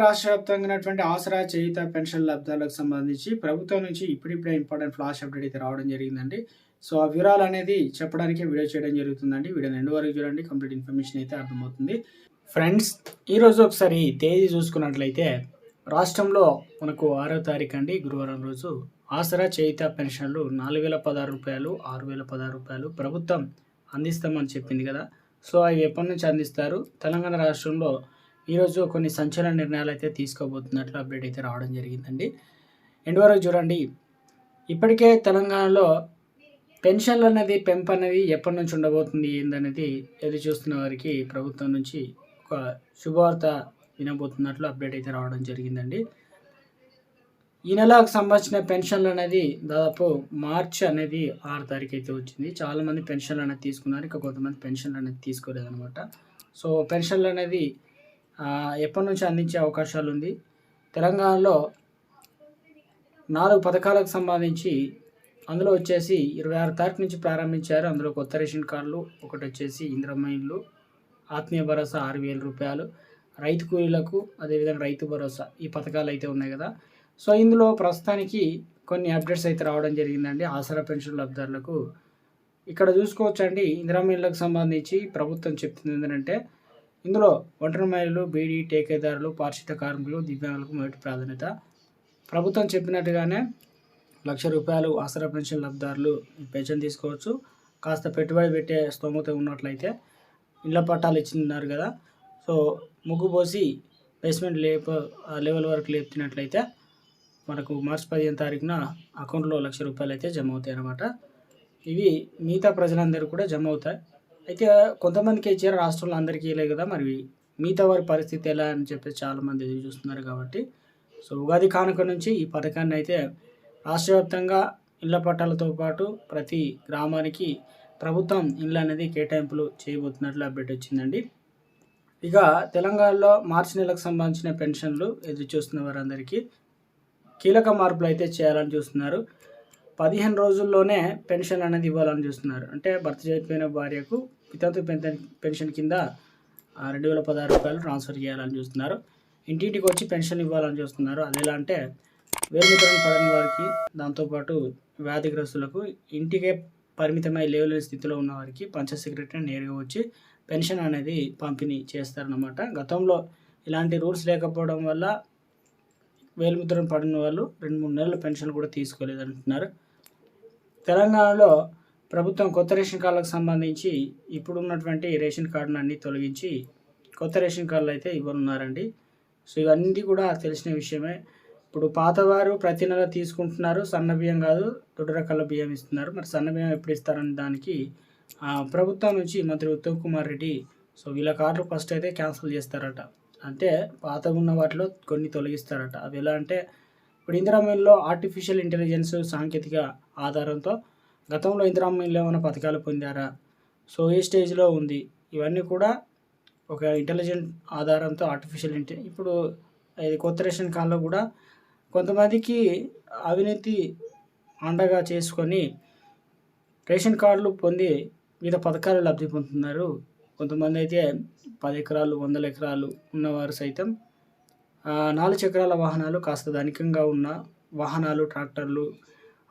రాష్ట్ర వ్యాప్తంగా ఉన్నటువంటి ఆసరా చేయుత పెన్షన్ లబ్ధాలకు సంబంధించి ప్రభుత్వం నుంచి ఇప్పుడిప్పుడే ఇంపార్టెంట్ ఫ్లాష్ అప్డేట్ అయితే రావడం జరిగిందండి. సో ఆ వివరాలు అనేది చెప్పడానికి వీడియో చేయడం జరుగుతుందండి. వీడియో రెండు వరకు చూడండి కంప్లీట్ ఇన్ఫర్మేషన్ అయితే అర్థమవుతుంది. ఫ్రెండ్స్ ఈరోజు ఒకసారి తేదీ చూసుకున్నట్లయితే రాష్ట్రంలో మనకు ఆరో తారీఖు అండి గురువారం రోజు ఆసరా చేయుత పెన్షన్లు నాలుగు వేల పదహారు రూపాయలు ఆరు వేల పదహారు రూపాయలు ప్రభుత్వం అందిస్తామని చెప్పింది కదా. సో అవి ఎప్పటి నుంచి అందిస్తారు? తెలంగాణ రాష్ట్రంలో ఈరోజు కొన్ని సంచలన నిర్ణయాలు అయితే తీసుకోబోతున్నట్లు అప్డేట్ అయితే రావడం జరిగిందండి. ఎండ్ వరకు చూడండి. ఇప్పటికే తెలంగాణలో పెన్షన్లు అనేది పెంపు అనేది ఎప్పటి నుంచి ఉండబోతుంది ఏందనేది ఎదురు చూస్తున్న వారికి ప్రభుత్వం నుంచి ఒక శుభవార్త వినబోతున్నట్లు అప్డేట్ అయితే రావడం జరిగిందండి. ఈ నెలకు సంబంధించిన పెన్షన్లు అనేది దాదాపు మార్చ్ అనేది ఆరు తారీఖు అయితే వచ్చింది. చాలామంది పెన్షన్లు అనేది తీసుకున్నారు. ఇక కొంతమంది పెన్షన్లు అనేది తీసుకోలేదనమాట సో పెన్షన్లు అనేది ఎప్పటి నుంచి అందించే అవకాశాలు ఉంది తెలంగాణలో నాలుగు పథకాలకు సంబంధించి అందులో వచ్చేసి ఇరవై ఆరు తారీఖు నుంచి ప్రారంభించారు. అందులో కొత్త రేషన్ కార్డులు ఒకటి వచ్చేసి ఇంద్రమ్మ ఇల్లు ఆత్మీయ భరోసా ఆరు వేల రూపాయలు రైతు కూలీలకు అదేవిధంగా రైతు భరోసా ఈ పథకాలు అయితే ఉన్నాయి కదా. సో ఇందులో ప్రస్తుతానికి కొన్ని అప్డేట్స్ అయితే రావడం జరిగిందండి. ఆసరా పెన్షన్ లబ్ధారులకు ఇక్కడ చూసుకోవచ్చండి ఇందిరమ్మ సంబంధించి ప్రభుత్వం చెప్తుంది ఏంటంటే ఇందులో ఒంటరి మహిళలు బీడీ టేకేదారులు పారిశుద్ధ కార్మికులు దివ్యాంగులకు మొదటి ప్రాధాన్యత. ప్రభుత్వం చెప్పినట్టుగానే లక్ష రూపాయలు ఆసరా పెన్షన్ లబ్ధిదారులు పెన్షన్ తీసుకోవచ్చు. కాస్త పెట్టుబడి పెట్టే స్తోమత ఉన్నట్లయితే ఇళ్ళ పట్టాలు ఇచ్చిన్నారు కదా. సో ముగ్గు పోసి బేస్మెంట్ లేప లెవెల్ వరకు లేపుతున్నట్లయితే మనకు మార్చి పదిహేను తారీఖున అకౌంట్లో లక్ష రూపాయలు అయితే జమ అవుతాయి అన్నమాట ఇవి మిగతా ప్రజలందరూ కూడా జమ అవుతాయి. అయితే కొంతమందికి ఇచ్చారు రాష్ట్రంలో అందరికీ ఇవ్వలేదు కదా మరి? మిగతా వారి పరిస్థితి ఎలా అని చెప్పి చాలామంది ఎదురు చూస్తున్నారు కాబట్టి. సో ఉగాది కానుక నుంచి ఈ పథకాన్ని అయితే రాష్ట్ర వ్యాప్తంగా ఇళ్ళ పట్టాలతో పాటు ప్రతి గ్రామానికి ప్రభుత్వం ఇళ్ళు అనేది కేటాయింపులు చేయబోతున్నట్లు అప్డేట్ వచ్చిందండి. ఇక తెలంగాణలో మార్చి నెలకు సంబంధించిన పెన్షన్లు ఎదురు చూస్తున్న వారందరికీ కీలక మార్పులు అయితే చేయాలని చూస్తున్నారు. పదిహేను రోజుల్లోనే పెన్షన్ అనేది ఇవ్వాలని చూస్తున్నారు. అంటే భర్త చనిపోయిన భార్యకు వితంతు పెన్షన్ పెన్షన్ కింద ఆ, రెండు వేల పదహారు రూపాయలు ట్రాన్స్ఫర్ చేయాలని చూస్తున్నారు. ఇంటింటికి వచ్చి పెన్షన్ ఇవ్వాలని చూస్తున్నారు. అది ఎలా అంటే వేలుముద్రను పడని వారికి దాంతోపాటు వ్యాధిగ్రస్తులకు ఇంటికే పరిమితమై లేవలేని స్థితిలో ఉన్న వారికి పంచాయత్ సెక్రటరీ నేరుగా వచ్చి పెన్షన్ అనేది పంపిణీ చేస్తారన్నమాట. గతంలో ఇలాంటి రూల్స్ లేకపోవడం వల్ల వేలుముద్రను పడిన వాళ్ళు రెండు మూడు నెలల పెన్షన్ కూడా తీసుకోలేదు అంటున్నారు తెలంగాణలో ప్రభుత్వం కొత్త రేషన్ కార్డులకు సంబంధించి ఇప్పుడున్నటువంటి రేషన్ కార్డును అన్ని తొలగించి కొత్త రేషన్ కార్డులు అయితే ఇవ్వనున్నారండి. సో ఇవన్నీ కూడా తెలిసిన విషయమే. ఇప్పుడు పాతవారు ప్రతి నెల తీసుకుంటున్నారు సన్న బియ్యం కాదు దొడ్డు రకాల బియ్యం ఇస్తున్నారు. మరి సన్న బియ్యం ఎప్పుడు ఇస్తారని దానికి ప్రభుత్వం నుంచి మంత్రి ఉత్తమ్ కుమార్ రెడ్డి సో వీళ్ళ కార్డులు ఫస్ట్ అయితే క్యాన్సిల్ చేస్తారట. అంటే పాత ఉన్న వాటిలో కొన్ని తొలగిస్తారట. అవి ఎలా అంటే ఇప్పుడు ఇందిరామిల్లో ఆర్టిఫిషియల్ ఇంటెలిజెన్స్ సాంకేతిక ఆధారంతో గతంలో ఇందిరామిల్లో ఏమైనా పథకాలు పొందారా? సో ఏ స్టేజ్లో ఉంది? ఇవన్నీ కూడా ఒక ఇంటెలిజెంట్ ఆధారంతో ఆర్టిఫిషియల్ ఇంటె ఇప్పుడు ఇది కొత్త రేషన్ కాల్లో కూడా కొంతమందికి అవినీతి అండగా చేసుకొని రేషన్ కార్డులు పొంది వివిధ పథకాలు లబ్ధి పొందుతున్నారు. కొంతమంది అయితే పది ఎకరాలు వందల ఎకరాలు ఉన్నవారు సైతం నాలుగు చక్రాల వాహనాలు కాస్త ధనికంగా ఉన్న వాహనాలు ట్రాక్టర్లు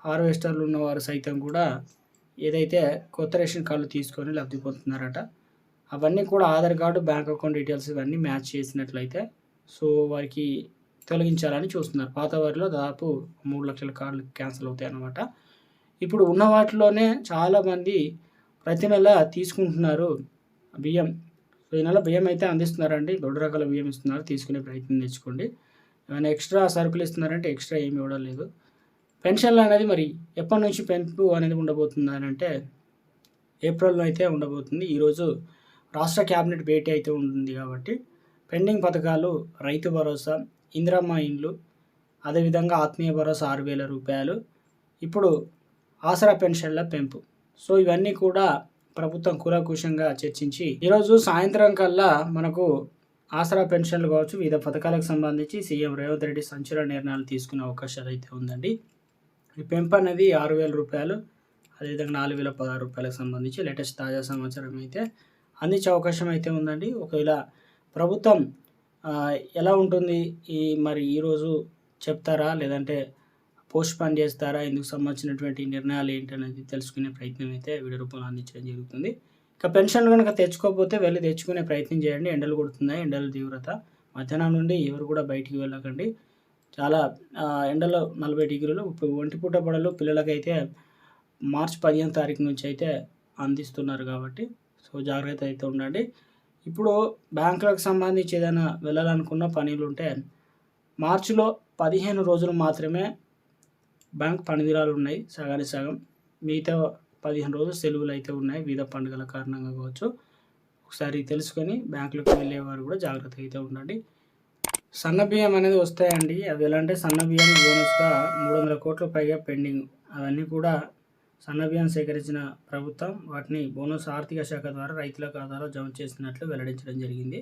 హార్వెస్టర్లు ఉన్నవారు సైతం కూడా ఏదైతే కొత్త రేషన్ కార్డులు తీసుకొని లబ్ధి పొందుతున్నారట అవన్నీ కూడా Aadhaar card bank account details ఇవన్నీ మ్యాచ్ చేసినట్లయితే సో వారికి తొలగించాలని చూస్తున్నారు. పాత వారిలో దాదాపు మూడు లక్షల కార్డులు క్యాన్సిల్ అవుతాయి అన్నమాట ఇప్పుడు ఉన్న వాటిలోనే చాలామంది ప్రతి నెల తీసుకుంటున్నారు బియ్యం సో ఈ నెల బియ్యం అయితే అందిస్తున్నారండి. దొడ్డు రకాల బియ్యం ఇస్తున్నారు. తీసుకునే ప్రయత్నం తెచ్చుకోండి ఏమైనా ఎక్స్ట్రా సరుకులు ఇస్తున్నారంటే ఎక్స్ట్రా ఏమి ఇవ్వడం లేదు. పెన్షన్లు అనేది మరి ఎప్పటి నుంచి పెంపు అనేది ఉండబోతుంది అని అంటే ఏప్రిల్లో అయితే ఉండబోతుంది. ఈరోజు రాష్ట్ర క్యాబినెట్ భేటీ అయితే ఉంటుంది కాబట్టి పెండింగ్ పథకాలు రైతు భరోసా ఇందిరమ్మ ఇండ్లు అదేవిధంగా ఆత్మీయ భరోసా ఆరు వేల రూపాయలు ఇప్పుడు ఆసరా పెన్షన్ల పెంపు. సో ఇవన్నీ కూడా ప్రభుత్వం కూలాకుషంగా చర్చించి ఈరోజు సాయంత్రం కల్లా మనకు ఆసరా పెన్షన్లు కావచ్చు వివిధ పథకాలకు సంబంధించి సీఎం రేవంత్ రెడ్డి సంచలన నిర్ణయాలు తీసుకునే అవకాశాలు అయితే ఉందండి. ఈ పెంపు అనేది ఆరు వేల రూపాయలు అదేవిధంగా నాలుగు వేల పదహారు రూపాయలకు సంబంధించి లేటెస్ట్ తాజా సమాచారం అయితే అందించే అవకాశం అయితే ఉందండి. ఒకవేళ ప్రభుత్వం ఎలా ఉంటుంది ఈ మరి ఈరోజు చెప్తారా? లేదంటే పోస్ట్ పాన్ చేస్తారా? ఇందుకు సంబంధించినటువంటి నిర్ణయాలు ఏంటనేది తెలుసుకునే ప్రయత్నం అయితే వీడియో రూపంలో అందించడం జరుగుతుంది. ఇక పెన్షన్ కనుక తెచ్చుకోకపోతే వెళ్ళి తెచ్చుకునే ప్రయత్నం చేయండి. ఎండలు కొడుతున్నాయి ఎండల తీవ్రత. మధ్యాహ్నం నుండి ఎవరు కూడా బయటికి వెళ్ళకండి. చాలా ఎండలో నలభై డిగ్రీలు ఇప్పుడు ఒంటిపూట పడలు పిల్లలకైతే మార్చి పదిహేను తారీఖు నుంచి అయితే అందిస్తున్నారు కాబట్టి సో జాగ్రత్త అయితే ఉండండి. ఇప్పుడు బ్యాంకులకు సంబంధించి ఏదైనా వెళ్ళాలనుకున్న పనులు ఉంటే మార్చిలో పదిహేను రోజులు మాత్రమే బ్యాంక్ పనిదినాలు ఉన్నాయి సగానికి సగం. మిగతా పదిహేను రోజులు సెలవులు అయితే ఉన్నాయి వివిధ పండుగల కారణంగా కావచ్చు. ఒకసారి తెలుసుకొని బ్యాంకులకు వెళ్ళేవారు కూడా జాగ్రత్త అయితే ఉండండి. సన్న బియ్యం అనేది వస్తాయండి. అవి ఎలా అంటే సన్న బియ్యం బోనస్గా మూడు వందల కోట్ల పైగా పెండింగ్. అవన్నీ కూడా సన్న బియ్యం సేకరించిన ప్రభుత్వం వాటిని బోనస్ ఆర్థిక శాఖ ద్వారా రైతుల ఖాతాలో జమ చేసినట్లు వెల్లడించడం జరిగింది.